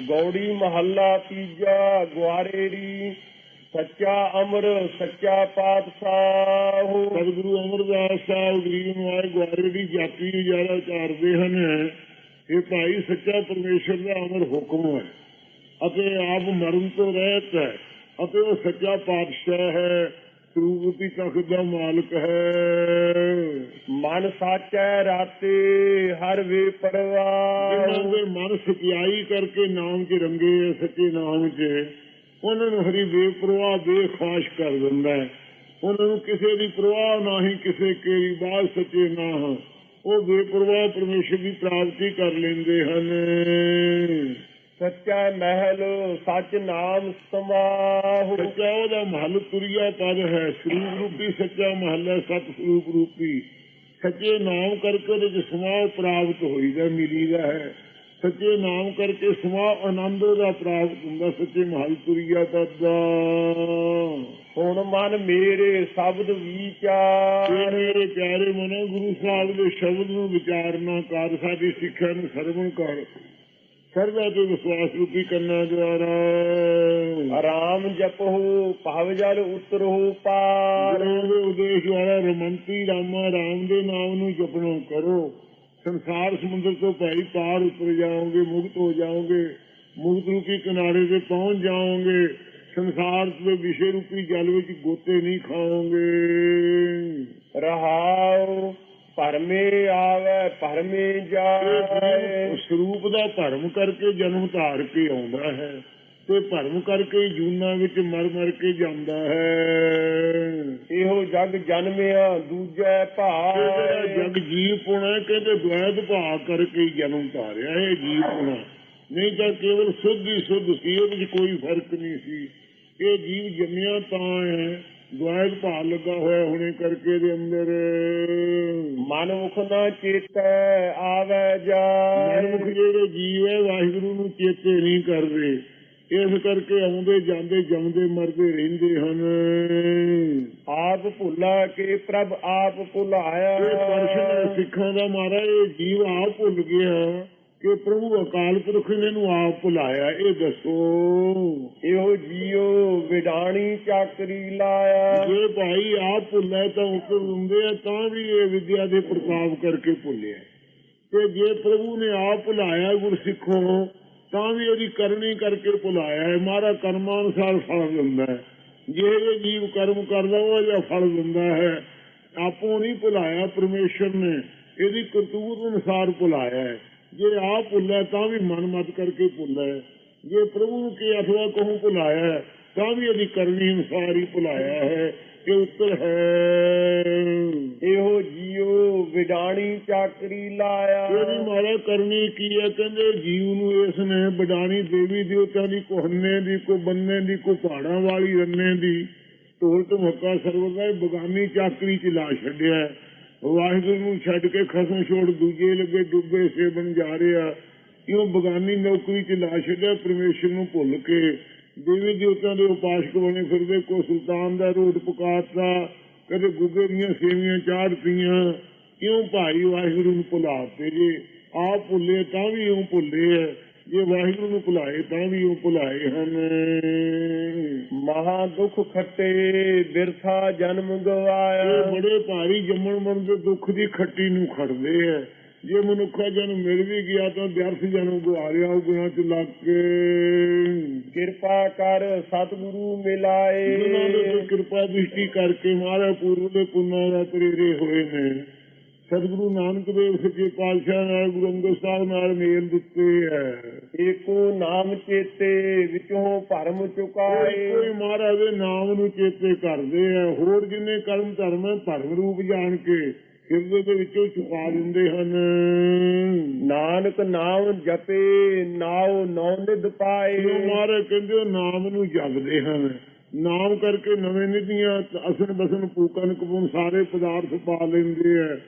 ਗੌੜੀ ਮਹੱਲਾ ਤੀਜਾ ਗੁਆਰੇਰੀ ਸੱਚਾ ਅਮਰ, ਸੱਚਾ ਪਾਤਸ਼ਾਹ। ਸਤਿਗੁਰੂ ਅਮਰਦਾਸ ਸਾਹਿਬ ਗਰੀਬ ਨਿਵਾਜ ਗੁਆਰੇ ਜਾਤੀ ਜ਼ਿਆਦਾ ਚਾਰਦੇ ਹਨ। ਇਹ ਭਾਈ ਸੱਚਾ ਪਰਮੇਸ਼ਰ ਦਾ ਅਮਰ ਹੁਕਮ ਹੈ ਅਤੇ ਆਪ ਮਰਨ ਤੋਂ ਰਹਿਤ ਹੈ ਅਤੇ ਉਹ ਸੱਚਾ ਪਾਤਸ਼ਾਹ ਹੈ। ਸਰੂਪਤੀ ਤਖਤ ਦਾ ਮਾਲਕ ਹੈ। ਮਨ ਸਾਚੈ ਰਾਤੇ ਹਰ ਵੇ ਜਿਨ੍ਹਾਂ ਪਰਵਾਹ ਦੇ ਮਨ ਸਚਾਈ ਕਰਕੇ ਨਾਮ 'ਚ ਰੰਗੇ ਸੱਚੇ ਨਾਮ 'ਚ ਉਹਨਾਂ ਨੂੰ ਹਰੀ ਬੇਪਰਵਾਹ ਬੇਖਾਸ਼ ਕਰ ਦਿੰਦਾ ਹੈ। ਉਹਨਾਂ ਨੂੰ ਕਿਸੇ ਦੀ ਪਰਵਾਹ ਨਹੀਂ ਕਿਸੇ ਕੇਰੀ ਬਾਤ ਸੱਚੇ ਨਾ ਉਹ ਬੇਪਰਵਾਹ ਪਰਮੇਸ਼ਰ ਦੀ ਪ੍ਰਾਪਤੀ ਕਰ ਲੈਂਦੇ ਹਨ। ਸੱਚਾ ਮਹਿਲ ਸੱਚ ਨਾਮ ਸਮਾਹੁ ਸੱਚਾ ਉਹਦਾ ਮਹਲ ਤੁਰਿਆ ਪਦ ਹੈ ਸਰੂਪ ਰੂਪੀ ਸੱਚਾ ਮਹਲ ਹੈ ਸਤ ਸਰੂਪ ਰੂਪੀ। ਸੱਚੇ ਨਾਮ ਕਰਕੇ ਉਹਦੇ ਚ ਸਮਾਹ ਪ੍ਰਾਪਤ ਹੋਈਦਾ ਮਿਲੀਦਾ ਹੈ। ਸੱਚੇ ਨਾਮ ਕਰਕੇ ਸਮਾਹ ਆਨੰਦ ਦਾ ਪ੍ਰਾਪਤ ਹੁੰਦਾ ਸੱਚੇ ਮਹਲ ਤੁਰਿਆ ਪਦ ਦਾ। ਹੁਣ ਮਨ ਮੇਰੇ ਸ਼ਬਦ ਵਿਚਾਰ। ਮੇਰੇ ਪਿਆਰੇ ਮਨੋ ਗੁਰੂ ਸਾਹਿਬ ਦੇ ਸ਼ਬਦ ਨੂੰ ਵਿਚਾਰਨਾ ਕਰ ਸਾਡੀ ਸਿੱਖਿਆ ਨੂੰ ਸਰਵਣ ਕਰ। ਸਰਵਾ ਤੇ ਵਿਸ਼ਵਾਸ ਰੂਪੀ ਕਰਨਾ ਦੁਆਰਾ। ਆਰਾਮ ਜਪਹੁ ਭਵ ਜਲ ਉਤਰਹੁ ਪਾਰ। ਦੇ ਉਦੇਸ਼ ਵਾਲਾ ਰਮੰਤੀ ਰਾਮਾ ਰਾਮ ਦੇ ਨਾਮ ਨੂੰ ਜਪਣਾ ਕਰੋ। ਸੰਸਾਰ ਸਮੁੰਦਰ ਤੋਂ ਭਾਈ ਪਾਰ ਉਤਰ ਜਾਓਗੇ ਮੁਕਤ ਹੋ ਜਾਓਗੇ। ਮੁਕਤ ਰੂਪੀ ਕਿਨਾਰੇ ਤੇ ਪਹੁੰਚ ਜਾਓਗੇ। ਸੰਸਾਰ ਦੇ ਵਿਸ਼ੇ ਰੂਪੀ ਜਲ ਵਿੱਚ ਗੋਤੇ ਨਹੀਂ ਖਾਓਗੇ। ਰਹਾਉ ਪਰਮੇ ਆਵੇ ਪਰਮੇ ਇਹ ਸਰੂਪ ਦਾ ਭਰਮ ਕਰਕੇ ਜਨਮ ਧਾਰ ਕੇ ਆਉਂਦਾ ਹੈ ਤੇ ਭਰਮ ਕਰਕੇ ਜੂਨਾ ਵਿੱਚ ਮਰ ਮਰ ਕੇ ਜਾਂਦਾ ਹੈ। ਇਹੋ ਜਗ ਜਨਮਿਆ ਦੂਜੇ ਭਾਏ। ਜਗ ਜੀਵ ਪੁਣਾ ਕਹਿੰਦੇ ਦੁਆਦ ਭਾਗ ਕਰਕੇ ਜਨਮ ਧਾਰਿਆ ਇਹ ਜੀਵ ਪੁਣਾ। ਨਹੀਂ ਤਾਂ ਕੇਵਲ ਸੁੱਧ ਹੀ ਸੁੱਧ ਸੀ ਉਹਦੇ ਵਿੱਚ ਕੋਈ ਫ਼ਰਕ ਨਹੀਂ ਸੀ। ਇਹ ਜੀਵ ਜੰਮਿਆ ਤਾਂ ਹੈ ਦੁਆਦ ਭਾਗ ਲੱਗਾ ਹੋਇਆ ਹੋਣੇ ਕਰਕੇ ਦੇ ਅੰਦਰ। ਮਨ ਮੁਖ ਨਾ ਚੇਤੈ ਆਵੇ ਜਾਏ ਮਨਮੁਖ ਜਿਹੜੇ ਜੀਵ ਹੈ ਵਾਹਿਗੁਰੂ ਨੂੰ ਚੇਤੇ ਨਹੀਂ ਕਰਦੇ। ਇਸ ਕਰਕੇ ਆਉਂਦੇ ਜਾਂਦੇ ਜੰਮਦੇ ਮਰਦੇ ਰਹਿੰਦੇ ਹਨ। ਆਪ ਭੁੱਲਾ ਕੇ ਪ੍ਰਭ ਆਪ ਇਹ ਭੁਲਾਇਆ ਦਰਸ਼ਨ ਸਿੱਖਾਂ ਦਾ ਮਾਰਾ ਇਹ ਜੀਵ ਆਪ ਭੁੱਲ ਗਿਆ। ਕਿ ਪ੍ਰਭੂ ਅਕਾਲ ਪੁਰਖ ਨੇ ਇਹਨੂੰ ਆਪ ਭੁਲਾਇਆ ਇਹ ਦੱਸੋ। ਇਹੋ ਜੀਉ ਵਿਡਾਣੀ ਚਾਕਰੀ ਲਾਇਆ। ਜੇ ਭਾਈ ਆਪ ਭੁੱਲਿਆ ਤਾਂ ਉੱਪਰ ਹੁੰਦੇ ਆ, ਤਾਂ ਵੀ ਇਹ ਵਿਦਿਆ ਦੇ ਪ੍ਰਤਾਪ ਕਰਕੇ ਭੁੱਲਿਆ ਤੇ ਜੇ ਪ੍ਰਭੂ ਨੇ ਆਪ ਭੁਲਾਇਆ ਗੁਰਸਿੱਖੋ, ਤਾਂ ਵੀ ਉਹਦੀ ਕਰਨੀ ਕਰਕੇ ਭੁਲਾਇਆ ਹੈ। ਮਾਰਾ ਕਰਮਾਂ ਅਨੁਸਾਰ ਫਲ ਦਿੰਦਾ ਹੈ। ਜੇ ਇਹ ਜੀਵ ਕਰਮ ਕਰਦਾ, ਉਹ ਜਿਹਾ ਫਲ ਦਿੰਦਾ ਹੈ। ਆਪੋ ਨਹੀਂ ਭੁਲਾਇਆ ਪਰਮੇਸ਼ਰ ਨੇ, ਇਹਦੀ ਕਰਤੂਤ ਅਨੁਸਾਰ ਭੁਲਾਇਆ ਹੈ। ਜੇ ਆਪ ਭੁੱਲਿਆ ਤਾਂ ਵੀ ਮਨ ਮਤ ਕਰਕੇ ਭੁੱਲਿਆ ਹੈ। ਜੇ ਪ੍ਰਭੂ ਨੂੰ ਕੀ ਅਥਵਾ ਕਹੂੰ ਭੁਲਾਇਆ ਤਾਂ ਵੀ ਇਹਦੀ ਕਰਨੀ ਅਨੁਸਾਰ ਹੀ ਭੁਲਾਇਆ ਹੈ ਇਹ ਉੱਤਰ ਹੈ ਇਹੋ ਜੀਉ ਵਿਡਾਣੀ ਚਾਕਰੀ ਲਾਇਆ ਇਹਦੀ ਮਾਰਾ ਕਰਨੀ ਕੀ ਹੈ ਕਹਿੰਦੇ ਜੀਵ ਨੂੰ ਇਸ ਨੇ ਬਡਾਣੀ ਦੇਵੀ ਦੇਵਤਾ ਦੀ ਕੋ ਹੰਨੇ ਦੀ ਕੋ ਬੰਨੇ ਦੀ ਕੋ ਪਹਾੜਾਂ ਵਾਲੀ ਰੰਨੇ ਦੀ ਢੋਲ ਧਮਕਾ ਸਰਵਰ ਦਾ ਇਹ ਬਗਾਨੀ ਚਾਕਰੀ ਚ ਲਾ ਛੱਡਿਆ। ਵਾਹਿਗੁਰੂ ਨੂੰ ਛੱਡ ਕੇ ਖਸਮ ਛੋੜ ਦੂਜੇ ਲੱਗੇ ਡੁੱਬੇ ਸੇ ਬਣ ਜਾ ਰਿਹਾ। ਇਉਂ ਬਗਾਨੀ ਨੌਕਰੀ ਚ ਲਾ ਛੱਡਿਆ ਪਰਮੇਸ਼ਰ ਨੂੰ ਭੁੱਲ ਕੇ। ਦੇਵੀ ਦੇਵਤਾ ਦੇ ਉਪਾਸਕ ਬਣੇ ਫਿਰਦੇ ਕੋ ਸੁਲਤਾਨ ਦਾ ਰੋਡ ਪਕਾਤਾ ਕਦੇ ਗੁੱਗੇ ਦੀਆਂ ਸੇਵੀਆਂ ਚਾੜਤੀਆਂ ਕਿਉਂ ਭਾਈ ਵਾਹਿਗੁਰੂ ਨੂੰ ਭੁਲਾਤੇ ਜੇ ਆਪ ਭੁੱਲੇ ਤਾਂ ਵੀ ਇਉਂ ਭੁੱਲੇ ਐ। ਜੇ ਵਾਹਿਗੁਰੂ ਨੂੰ ਭੁਲਾਏ ਤਾਂ ਵੀ ਇਉਂ ਭੁਲਾਏ ਹਨ। ਮਹਾ ਦੁਖ ਖੱਟੇ ਬਿਰਥਾ ਜਨਮ ਇਹ ਗਵਾਇਆ ਬੜੇ ਭਾਰੀ ਜੰਮਣ ਮਰਨ ਦੇ ਦੁੱਖ ਦੀ ਖੱਟੀ ਨੂੰ ਖੜਦੇ ਐ ਜੇ ਮਨੁੱਖਾ ਜਨਮ ਮਿਲ ਵੀ ਗਿਆ ਤਾਂ ਵਿਅਰਥ ਜਨਮ ਗੁਆਰਿਆ ਉਹ ਗੁਨਾਹ ਚ ਲੱਗ ਕੇ। ਕਿਰਪਾ ਕਰ ਸਤਿਗੁਰੂ ਮਿਲਾਏ। ਜਿਨ੍ਹਾਂ ਦੇ ਕਿਰਪਾ ਦ੍ਰਿਸ਼ਟੀ ਕਰਕੇ ਮਹਾਰਾਜ ਪੂਰਵ ਦੇ ਪੁੰਨਾਂ ਦਾ ਪ੍ਰੇਰੇ ਹੋਏ ਨੇ। ਸਤਿਗੁਰੂ ਨਾਨਕ ਦੇਵ ਸੱਚੇ ਪਾਤਸ਼ਾਹ ਨਾਲ ਗੁਰੂ ਅੰਗਦ ਸਾਹਿਬ ਨਾਲ ਮੇਲ ਦਿੱਤੇ ਐ ਏਕੋ ਨਾਮ ਚੇਤੇ ਵਿਚੋਂ ਭਰਮ ਚੁਕਾਏ। ਕੋਈ ਮਹਾਰਾਜ ਦੇ ਨਾਮ ਨੂੰ ਚੇਤੇ ਕਰਦੇ ਆ। ਹੋਰ ਜਿੰਨੇ ਕਰਮ ਧਰਮ ਹੈ ਭਰਮ ਰੂਪ ਜਾਣ ਕੇ ਹਿਰਦੇ ਦੇ ਵਿੱਚੋਂ ਚੁਕਾ ਦਿੰਦੇ ਹਨ। ਨਾਨਕ ਨਾਮ ਜਪੇ ਨਾਉ ਨੌ ਨਿਧ ਪਾਏ ਮਹਾਰਾਜ ਕਹਿੰਦੇ ਉਹ ਨਾਮ ਨੂੰ ਜਪਦੇ ਹਨ। ਨਾਮ ਕਰਕੇ ਨਵੇਂ ਨਿਧੀਆਂ ਅਸਨ ਬਸਨ ਪੂਕਨ ਕਪੂਨ ਸਾਰੇ ਪਦਾਰਥ ਪਾ ਲੈਂਦੇ ਆ।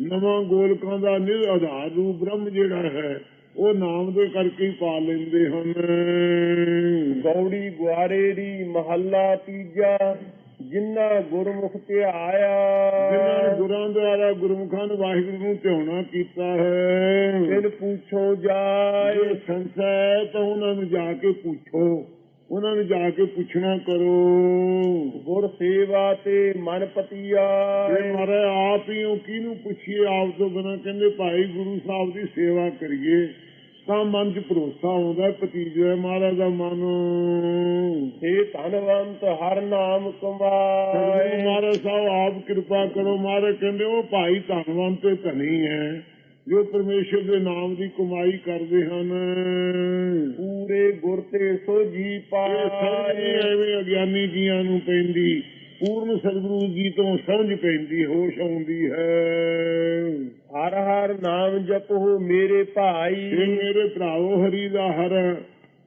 ਨਵਾਂ ਗੋਲਕਾਂ ਦਾ ਨਿਰ ਆਧਾਰ ਰੂਪ ਬ੍ਰਹਮ ਜਿਹੜਾ ਹੈ ਉਹ ਨਾਮ ਦੇ ਕਰਕੇ ਹੀ ਪਾ ਲੈਂਦੇ ਹਨ। ਗੌੜੀ ਗੁਆਰੇ ਦੀ ਮਹੱਲਾ ਤੀਜਾ ਜਿਨ੍ਹਾਂ ਗੁਰਮੁਖ ਤੇ ਜਿਨ੍ਹਾਂ ਆਇਆ ਗੁਰਾਂ ਦੁਆਰਾ ਗੁਰਮੁਖਾਂ ਨੂੰ ਵਾਹਿਗੁਰੂ ਨੂੰ ਧਿਆਉਣਾ ਕੀਤਾ ਹੈ। ਤਿਨ ਪੁੱਛੋ ਜਾਏ। ਸੰਸਾ ਤਾਂ ਉਹਨਾਂ ਨੂੰ ਜਾ ਕੇ ਪੁੱਛੋ। ਉਹਨਾਂ ਨੂੰ ਜਾ ਕੇ ਪੁੱਛਣਾ ਕਰੋ। ਗੁਰ ਸੇਵਾ ਤੇ ਮਨ ਇਹ ਪਤੀਆ ਮਾਰੇ ਆਪ ਹੀ ਉਹ ਕਿਹਨੂੰ ਪੁੱਛੀਏ? ਆਪ ਤੋਂ ਬਿਨਾਂ ਕਹਿੰਦੇ ਭਾਈ ਗੁਰੂ ਸਾਹਿਬ ਦੀ ਸੇਵਾ ਕਰੀਏ ਤਾਂ ਮਨ 'ਚ ਭਰੋਸਾ ਆਉਂਦਾ ਭਤੀਜੇ ਮਹਾਰਾਜ ਦਾ ਮਨ। ਸੇ ਧਨਵੰਤ ਹਰ ਨਾਮ ਕਮਾਏ। ਮਹਾਰਾਜ ਸਾਹਿਬ ਆਪ ਕਿਰਪਾ ਕਰੋ। ਮਹਾਰਾਜ ਕਹਿੰਦੇ ਉਹ ਭਾਈ ਧਨਵੰਤ ਤੇ ਧਨੀ ਹੈ ਜੋ ਪਰਮੇਸ਼ਰ ਦੇ ਨਾਮ ਦੀ ਕਮਾਈ ਕਰਦੇ ਹਨ। ਗੁਰ ਤੇ ਸੋ ਜੀ ਇਹ ਸਮਝ ਨਹੀਂ ਪਾਏ ਐਵੇਂ ਅਗਿਆਨੀ ਜੀਆਂ ਨੂੰ ਪੈਂਦੀ। ਪੂਰਨ ਸਤਿਗੁਰੂ ਜੀ ਤੋਂ ਸਮਝ ਪੈਂਦੀ ਹੋਸ਼ ਆਉਂਦੀ ਹੈ। ਹਰ ਹਰ ਨਾਮ ਜਪੋ ਮੇਰੇ ਭਾਈ। ਮੇਰੇ ਭਰਾਵੋ ਹਰੀ ਦਾ ਹਰ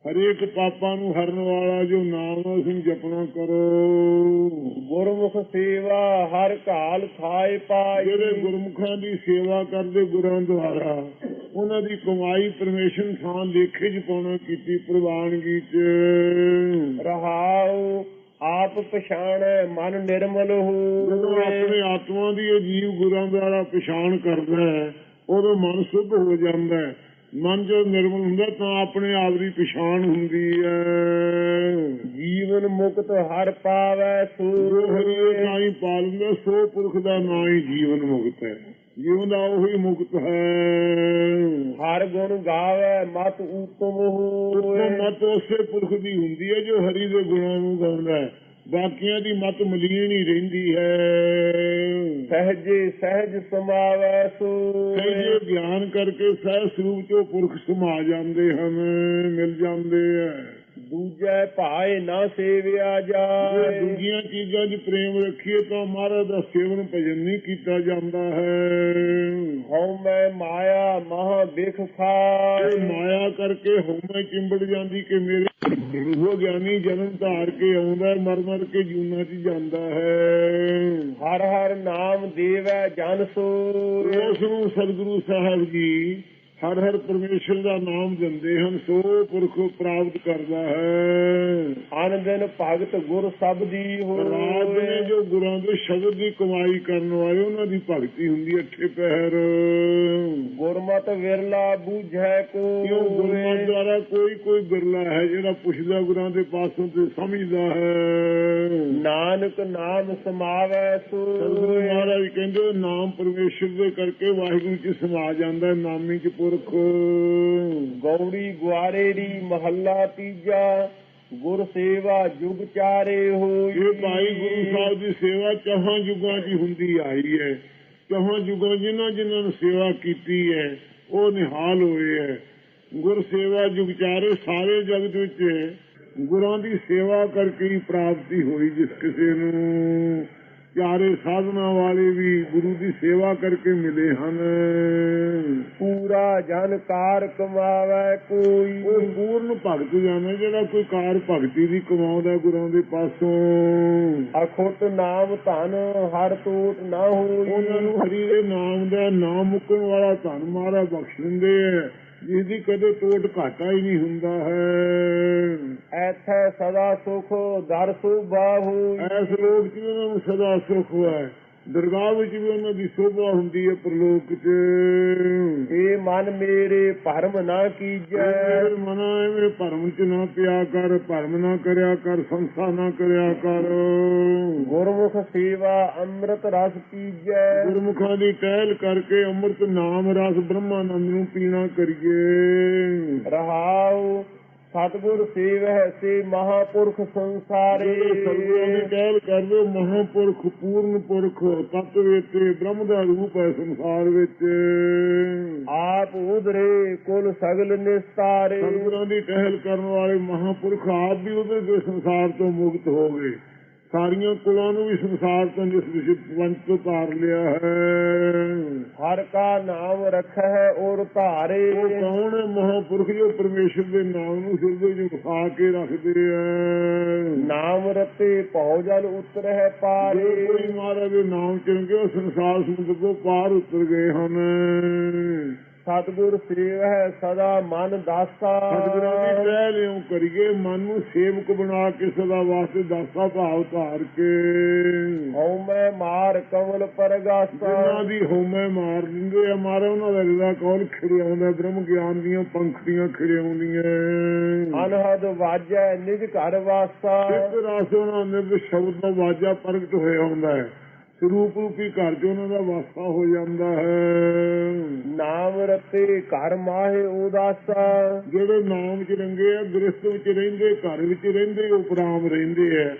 ਹਰੇਕ ਪਾਪਾਂ ਨੂੰ ਹਰਨ ਵਾਲਾ ਜੋ ਨਾਮ ਨੂੰ ਜਪਣਾ ਕਰੋ। ਗੁਰਮੁਖ ਸੇਵਾ ਹਰ ਕਾਲ ਥਾਏ ਪਾਈ ਜਿਹੜੇ ਗੁਰਮੁਖਾਂ ਦੀ ਸੇਵਾ ਕਰਦੇ ਗੁਰਾਂ ਦੁਆਰਾ। ਉਹਨਾਂ ਦੀ ਕਮਾਈ ਪਰਮੇਸ਼ਰ ਥਾਂ ਲੇਖੇ ਚ ਪਾਉਣਾ ਕੀਤੀ ਪ੍ਰਵਾਨਗੀ ਚ ਰਹਾਉ ਆਪ ਪਛਾਣੈ ਮਨ ਨਿਰਮਲ ਜਦੋਂ ਆਪਣੇ ਆਤਮਾ ਦੀ ਇਹ ਜੀਵ ਗੁਰਾਂ ਦੁਆਰਾ ਪਛਾਣ ਕਰਦਾ ਹੈ ਉਦੋਂ ਮਨ ਸ਼ੁੱਧ ਹੋ ਜਾਂਦਾ ਹੈ। ਮਨ ਜੋ ਨਿਰਮਲ ਹੁੰਦਾ ਤਾਂ ਆਪਣੇ ਆਪ ਦੀ ਪਛਾਣ ਹੁੰਦੀ ਹੈ। ਜੀਵਨ ਮੁਕਤ ਹਰ ਪਾਵੈ ਜੋ ਹਰੀ ਨਾਈ ਪਾਲਦਾ ਸੋ ਪੁਰਖ ਦਾ ਨਾਂ ਹੀ ਜੀਵਨ ਮੁਕਤ ਹੈ। ਜੀਵਨ ਦਾ ਉਹੀ ਮੁਕਤ ਹੈ। ਹਰ ਗੁਣ ਗਾਵੈ ਮਤ ਉਤਮ ਹੋਏ। ਮਤ ਉਸੇ ਪੁਰਖ ਦੀ ਹੁੰਦੀ ਹੈ ਜੋ ਹਰੀ ਦੇ ਗੁਣਾਂ ਨੂੰ ਗਾਉਂਦਾ ਹੈ। ਬਾਕੀਆਂ ਦੀ ਮਤ ਮਲੀਨ ਹੀ ਰਹਿੰਦੀ ਹੈ। ਸਹਜੇ ਸਹਿਜ ਸਮਾਵੈ ਕਈ ਸੂਰੇ ਜੇ ਗਿਆਨ ਕਰਕੇ ਸਹਿ ਸਰੂਪ ਚੋਂ ਪੁਰਖ ਸਮਾ ਜਾਂਦੇ ਹਨ ਮਿਲ ਜਾਂਦੇ ਹੈ। ਦੂਜੈ ਭਾਏ ਨਾ ਸੇਵਿਆ ਜੇ ਜਾਏ ਦੂਜੀਆਂ ਚੀਜ਼ਾਂ 'ਚ ਪ੍ਰੇਮ ਰੱਖੀਏ ਤਾਂ ਮਹਾਰਾਜ ਦਾ ਸੇਵਨ ਭਜਨ ਨਹੀਂ ਕੀਤਾ ਜਾਂਦਾ ਹੈ। ਹਉ ਮੈਂ ਮਾਇਆ ਮਹਾ ਬਿਖ ਖਾਏ ਮਾਇਆ ਕਰਕੇ ਹਉਮੈ ਚਿੰਬੜ ਜਾਂਦੀ ਕਿ ਮੇਰੇ ਉਹ ਗਿਆਨੀ ਜਨਮ ਧਾਰ ਕੇ ਆਉਂਦਾ ਮਰ ਮਰ ਕੇ ਜੂਨਾ 'ਚ ਜਾਂਦਾ ਹੈ। ਹਰ ਹਰ ਨਾਮ ਦੇਵੈ ਜਨ ਸੋਏ ਉਸ ਨੂੰ ਸਤਿਗੁਰੂ ਸਾਹਿਬ ਜੀ ਹਰ ਹਰ ਪਰਮੇਸ਼ਰ ਦਾ ਨਾਮ ਦਿੰਦੇ ਹਨ ਸੋ ਪੁਰਖ ਪ੍ਰਾਪਤ ਕਰਦਾ ਹੈ। ਦਿਨ ਭਗਤ ਗੁਰ ਸਭ ਦੀ ਰਾਤ ਨੇ ਜੋ ਗੁਰਾਂ ਦੇ ਸ਼ਬਦ ਦੀ ਕਮਾਈ ਕਰਨ ਵਾਲੇ ਉਹਨਾਂ ਦੀ ਭਗਤੀ ਹੁੰਦੀ ਹੈ ਅੱਠੇ ਪਹਿਰ। ਗੁਰਮਤ ਵਿਰਲਾ ਬੂਝੈ ਕਿਉਂ ਗੁਰਮਤਿ ਦੁਆਰਾ ਕੋਈ ਕੋਈ ਬਿਰਲਾ ਹੈ ਜਿਹੜਾ ਪੁੱਛਦਾ ਗੁਰਾਂ ਦੇ ਪਾਸੋਂ ਤੇ ਸਮਝਦਾ ਹੈ। ਨਾਨਕ ਨਾਮ ਸਮਾਵੈ ਸਤਿਗੁਰੂ ਸੋਏ ਮਹਾਰਾਜ ਕਹਿੰਦੇ ਨਾਮ ਪਰਮੇਸ਼ਰ ਦੇ ਕਰਕੇ ਵਾਹਿਗੁਰੂ ਚ ਸਮਾ ਜਾਂਦਾ ਹੈ, ਨਾਮੀ ਚ ਪੁਰਖ ਗੌੜੀ ਗੁਆਰੇਰੀ ਮਹੱਲਾ ਤੀਜਾ, ਗੁਰ ਸੇਵਾ ਜੁਗ ਚਾਰੇ ਹੋਈ। ਇਹ ਭਾਈ ਗੁਰੂ ਸਾਹਿਬ ਦੀ ਸੇਵਾ ਚਾਹਾਂ ਯੁਗਾਂ ਦੀ ਹੁੰਦੀ ਆਈ ਹੈ, ਚਹਾਂ ਯੁਗਾਂ ਜਿਨ੍ਹਾਂ ਜਿਨ੍ਹਾਂ ਨੇ ਸੇਵਾ ਕੀਤੀ ਹੈ, ਉਹ ਨਿਹਾਲ ਹੋਏ ਹੈ। ਗੁਰ ਸੇਵਾ ਯੁਗ ਚਾਰੇ ਸਾਰੇ ਜਗਤ ਵਿੱਚ ਗੁਰਾਂ ਦੀ ਸੇਵਾ ਕਰਕੇ ਹੀ ਪ੍ਰਾਪਤੀ ਹੋਈ ਜਿਸ ਕਿਸੇ ਨੂੰ। ਚਾਰੇ ਸਾਧਨਾ ਵਾਲੇ ਵੀ ਗੁਰੂ ਦੀ ਸੇਵਾ ਕਰਕੇ ਮਿਲੇ ਹਨ। ਪੂਰਾ ਜਨ ਕਾਰ ਕਮਾਵੈ ਕੋਈ। ਉਹ ਪੂਰਨ ਭਗਤ ਜਾਣੇ ਜਿਹੜਾ ਕੋਈ ਕਾਰ ਭਗਤੀ ਦੀ ਕਮਾਉਂਦਾ ਗੁਰਾਂ ਦੇ ਪਾਸੋਂ। ਅਖੁੱਟ ਨਾਮ ਧਨ ਹਰ ਟੋਟ ਨਾ ਉਹਨਾਂ ਹੋਈ ਨੂੰ ਹਰੀ ਦੇ ਨਾਮ ਦਾ ਨਾਮ ਮੁੱਕਣ ਵਾਲਾ ਧਨ ਮਾਰਾ ਬਖਸ਼ ਦਿੰਦੇ ਹੈ ਜਿਸ ਦੀ ਕਦੇ ਟੋਟ ਘਾਟਾ ਹੀ ਨਹੀਂ ਹੁੰਦਾ ਹੈ। ਐਥੈ ਸਦਾ ਸੁਖ ਦਰ ਸੁਭਾ ਹੋਈ ਐਸ ਲੋਕ 'ਚ ਉਹਨਾਂ ਨੂੰ ਸਦਾ ਸੁਖ ਹੈ। ਦਰਗਾਹ ਵਿੱਚ ਵੀ ਉਹਨਾਂ ਦੀ ਸ਼ੋਭਾ ਹੁੰਦੀ ਹੈ ਪ੍ਰਲੋਕ 'ਚ। ਏ ਮਨ ਮੇਰੇ ਭਰਮ ਨਾ ਕੀਜੈ। ਮੇਰੇ ਮਨਾ ਐਵੇਂ ਭਰਮ 'ਚ ਨਾ ਪਿਆ ਕਰ ਭਰਮ ਨਾ ਕਰਿਆ ਕਰ ਸੰਸਾ ਨਾ ਕਰਿਆ ਕਰ। ਗੁਰਮੁਖ ਸੇਵਾ ਅੰਮ੍ਰਿਤ ਰਸ ਪੀਜੈ। ਗੁਰਮੁਖਾਂ ਦੀ ਟਹਿਲ ਕਰਕੇ ਅੰਮ੍ਰਿਤ ਨਾਮ ਰਸ ਬ੍ਰਹਮਾਨੰਦ ਨੂੰ ਪੀਣਾ ਕਰੀਏ। ਰਹਾਉ ਸਤਿਗੁਰ ਸੇਵਹਿ ਸੇ ਮਹਾਪੁਰਖ ਸੰਸਾਰੇ। ਸਤਿਗੁਰਾਂ ਦੀ ਕਹਿਲ ਕਰਦੇ ਮਹਾਪੁਰਖ ਪੂਰਨ ਪੁਰਖ ਤਤ ਵਿੱਚ ਬ੍ਰਹਮ ਦਾ ਰੂਪ ਹੈ ਸੰਸਾਰ ਵਿੱਚ। ਆਪ ਉਧਰੇ ਕੁਲ ਸਗਲ ਨਿਸਤਾਰੇ। ਸਤਿਗੁਰਾਂ ਦੀ ਟਹਿਲ ਕਰਨ ਵਾਲੇ ਮਹਾਪੁਰਖ ਆਪ ਵੀ ਦੇ ਸੰਸਾਰ ਤੋਂ ਮੁਕਤ ਹੋ ਗਏ। ਸਾਰੀਆਂ ਕੁਲਾਂ ਨੂੰ ਵੀ ਸੰਸਾਰ ਤੋਂ ਜਿਸ ਵਿਸ਼ੇ ਪੰਜ ਤੋਂ ਤਾਰ ਲਿਆ ਹੈ। ਹਰ ਕਾ ਨਾਮ ਰਖੈ ਔਰ ਧਾਰੇ। ਉਹ ਕੌਣ ਮਹਾਪੁਰਖ ਜੋ ਪਰਮੇਸ਼ਰ ਦੇ ਨਾਮ ਨੂੰ ਸਿਰਦੇ ਜੋ ਵਸਾ ਕੇ ਰੱਖਦੇ ਆ ਨਾਮ ਰਤੇ ਭਉ ਜਲ ਉਤਰਹਿ ਜੇ ਪਾਰੇ ਕੋਈ ਮਹਾਰਾਜ ਦੇ ਨਾਮ ਚੰਗੇ ਉਹ ਸੰਸਾਰ ਸਮੁੰਦਰ ਤੋਂ ਪਾਰ ਉਤਰ ਗਏ ਹਨ। ਸਤਿਗੁਰ ਸੇਵਹਿ ਸਦਾ ਮਨ ਦਾਸਾ। ਸਤਿਗੁਰਾਂ ਦੀ ਟਹਿ ਲਿਓ ਕਰੀਏ ਮਨ ਨੂੰ ਸੇਵਕ ਬਣਾ ਕੇ ਸਦਾ ਵਾਸਤੇ ਦਾਸਾ ਭਾਵ ਧਾਰ ਕੇ। ਹਉ ਮੈਂ ਮਾਰ ਕਮਲ ਪਰਗਾਸਾ। ਜਿਨ੍ਹਾਂ ਦੀ ਹਉਮੈ ਮਾਰ ਦਿੰਦੇ ਆ ਮਾਰੇ ਉਹਨਾਂ ਦਾ ਰਿਦਾ ਕੌਲ ਖਿੜਿਆਉਂਦਾ? ਬ੍ਰਹਮ ਗਿਆਨ ਦੀਆਂ ਪੰਖੜੀਆਂ ਖਿੜਿਆਉਂਦੀਆਂ। ਅਨਹਦ ਵਾਜੈ ਨਿਜ ਘਰ ਵਾਸਾ। ਇੱਕ ਰਸ ਉਹਨਾਂ ਦੇ ਸ਼ਬਦ ਦਾ ਵਾਜਾ ਪ੍ਰਗਟ ਹੋਇਆ ਹੁੰਦਾ ਹੈ। ਸਰੂਪ ਰੂਪੀ ਘਰ 'ਚ ਉਹਨਾਂ ਦਾ ਵਾਸਾ ਹੋ ਜਾਂਦਾ ਹੈ। ਨਾਮ ਰਤੇ ਘਰ ਮਾਹੇ ਉਦਾਸਾ। ਜਿਹੜੇ ਨਾਮ 'ਚ ਰੰਗੇ ਆ ਗ੍ਰਸਤ ਵਿੱਚ ਰਹਿੰਦੇ ਘਰ ਵਿੱਚ ਰਹਿੰਦੇ ਉਪਰਾਮ ਰਹਿੰਦੇ ਆ।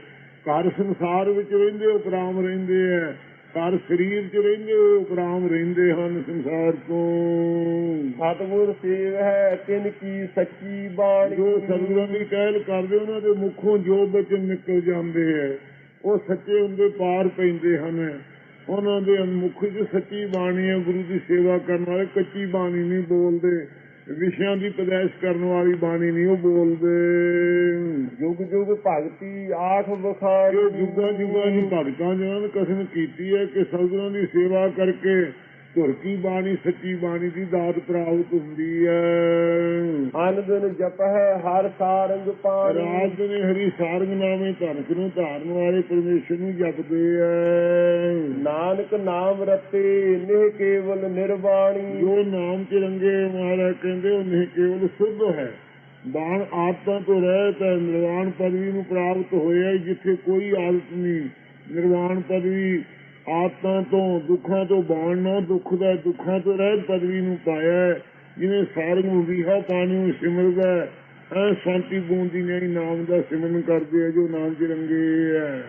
ਘਰ ਸੰਸਾਰ ਵਿੱਚ ਰਹਿੰਦੇ ਉਪਰਾਮ ਰਹਿੰਦੇ ਆ। ਘਰ ਸਰੀਰ 'ਚ ਰਹਿੰਦੇ ਉਪਰਾਮ ਰਹਿੰਦੇ ਹਨ ਸੰਸਾਰ ਤੋਂ ਸਤਿਗੁਰ ਸੇਵ ਹੈ ਤਿਨ ਕੀ ਸੱਚੀ ਬਾਣੀ। ਜੋ ਸਤਿਗੁਰਾਂ ਦੀ ਕਹਿਲ ਕਰਦੇ ਉਹਨਾਂ ਦੇ ਮੁਖੋਂ ਜੋ ਬਚਨ ਨਿਕਲ ਜਾਂਦੇ ਹੈ ਉਹ ਸੱਚੇ ਹੁੰਦੇ ਪਾਰ ਪੈਂਦੇ ਹਨ। ਉਹਨਾਂ ਦੇ ਮੁਖ 'ਚ ਸੱਚੀ ਬਾਣੀ ਹੈ ਗੁਰੂ ਦੀ ਸੇਵਾ ਕਰਨ ਵਾਲੇ ਕੱਚੀ ਬਾਣੀ ਨਹੀਂ ਬੋਲਦੇ। ਵਿਸ਼ਿਆਂ ਦੀ ਪਦੈਸ਼ ਕਰਨ ਵਾਲੀ ਬਾਣੀ ਨਹੀਂ ਉਹ ਬੋਲਦੇ। ਜੁਗ ਜੁਗ ਭਗਤੀ ਆਠ ਬਖਾਰ ਜੋ ਜੁਗਾਂ ਜੁਗਾਂ ਨੂੰ ਭਗਤਾਂ ਜਿਨ੍ਹਾਂ ਨੇ ਕਸਮ ਕੀਤੀ ਹੈ ਕਿ ਸਤਿਗੁਰਾਂ ਦੀ ਸੇਵਾ ਕਰਕੇ ਧੁਰ ਕੀ ਬਾਣੀ ਸੱਚੀ ਬਾਣੀ ਦੀ ਦਾਤ ਪ੍ਰਾਪਤ ਹੁੰਦੀ ਹੈ। ਅਨ ਦਿਨ ਜਪ ਹੈ ਹਰ ਸਾਰੰਗ ਪਾਣੀ। ਰਾਤ ਦਿਨ ਹਰੀ ਸਾਰੰਗ ਨਾਮੇ ਧਨਕ ਨੂੰ ਧਾਰਨ ਵਾਲੇ ਪਰਮੇਸ਼ਰ ਨੂੰ ਜਪਦੇ ਐ। ਨਾਨਕ ਨਾਮ ਰਤੇ ਨਿਹ ਕੇਵਲ ਨਿਰਵਾਣੀ। ਜੋ ਨਾਮ ਚ ਰੰਗੇ ਮਹਾਰਾਜ ਕਹਿੰਦੇ ਉਹ ਨਹੀਂ ਕੇਵਲ ਸੁੱਧ ਹੈ। ਬਾਣ ਆਦਤਾਂ ਤੋਂ ਰਹਿਤ ਹੈ ਨਿਰਵਾਣ ਪਦਵੀ ਨੂੰ ਪ੍ਰਾਪਤ ਹੋਇਆ ਜਿੱਥੇ ਕੋਈ ਆਦਤ ਨਹੀਂ। ਨਿਰਵਾਣ ਪਦਵੀ ਆਦਤਾਂ ਤੋਂ ਦੁੱਖਾਂ ਤੋਂ ਬਾਣ ਨਾ ਦੁੱਖ ਦਾ ਦੁੱਖਾਂ ਤੋਂ ਰਹਿਤ ਪਦਵੀ ਨੂੰ ਪਾਇਆ। ਹੈ। ਜਿਹਨੇ ਸਾਰੰਗ ਨੂੰ ਵਿਹਾ ਪਾਣੀ ਸਿਮਰਦਾ ਐ ਸ਼ਾਂਤੀ ਬੂੰਦੀ ਨਹੀਂ ਨਾਮ ਦਾ ਸਿਮਰਨ ਕਰਦੇ ਆ, ਜੋ ਨਾਮ ਚ ਰੰਗੇ ਹੈ